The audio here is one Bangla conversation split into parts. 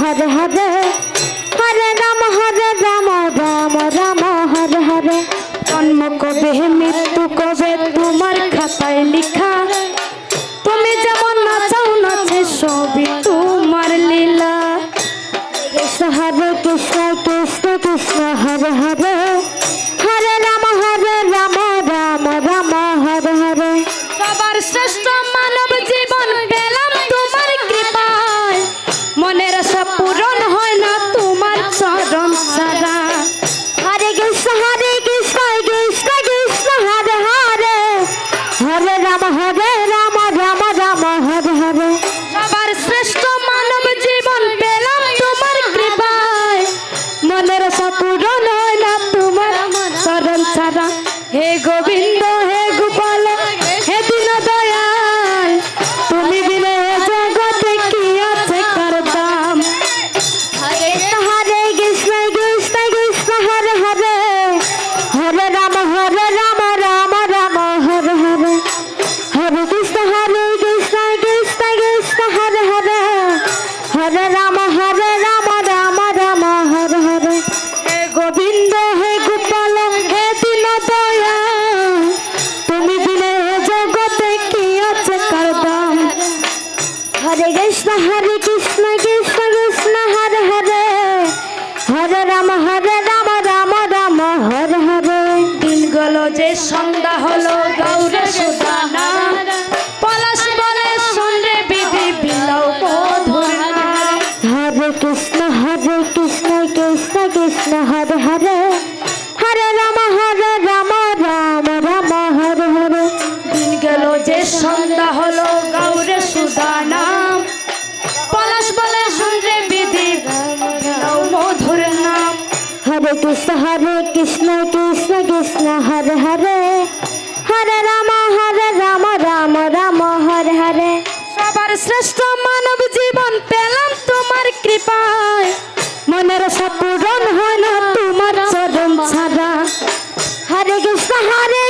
হরে হরে হরে রাম হরে রাম রাম রাম, হরে হরে। জন্ম কবে মৃত্যু কবে তোমার খাতায় লিখা। তুমি যেমন নাচাও, নাচে সবই তোমার লীলা। হরে কৃষ্ণ কৃষ্ণ কৃষ্ণ, হরে হরে। হরে রাম হরে রাম রাম রাম, হরে হরে। সবার শ্রেষ্ঠ ভরা রাম হরে হরে হরে রাম হরে রাম রাম রাম হরে হরে। দিন গেল যে সন্ধ্যা হলো গাউরে সুদা নাম। পলাশ বলে সুন্দরে বিধি মধুর নাম। হরে কৃষ্ণ হরে কৃষ্ণ কৃষ্ণ কৃষ্ণ হরে হরে। হরে রাম হরে রাম রাম রাম হরে হরে। সবার শ্রেষ্ঠ মানব জীবন পেলাম তোমার কৃপায়। মনের সাপূরণ হয় না তোমার চরণ ছাড়া। হারে গেছে হারে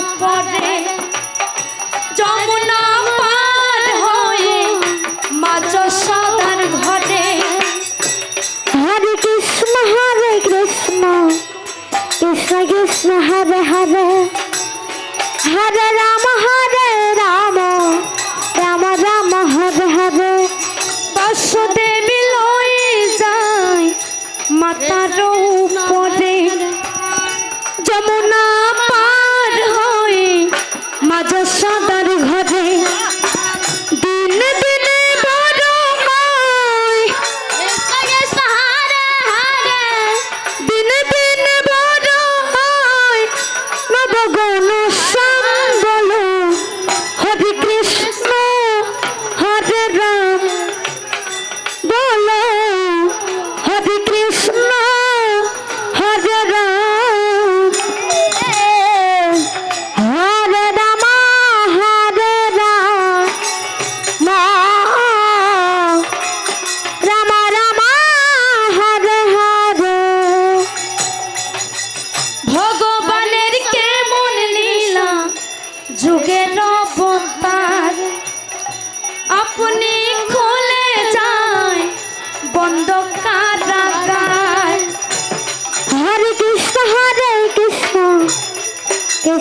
উপরে যমুনা পার হয়ে মাঝ সদার ঘরে। হরে কৃষ্ণ হরে কৃষ্ণ কৃষ্ণ কৃষ্ণ, হরে হরে।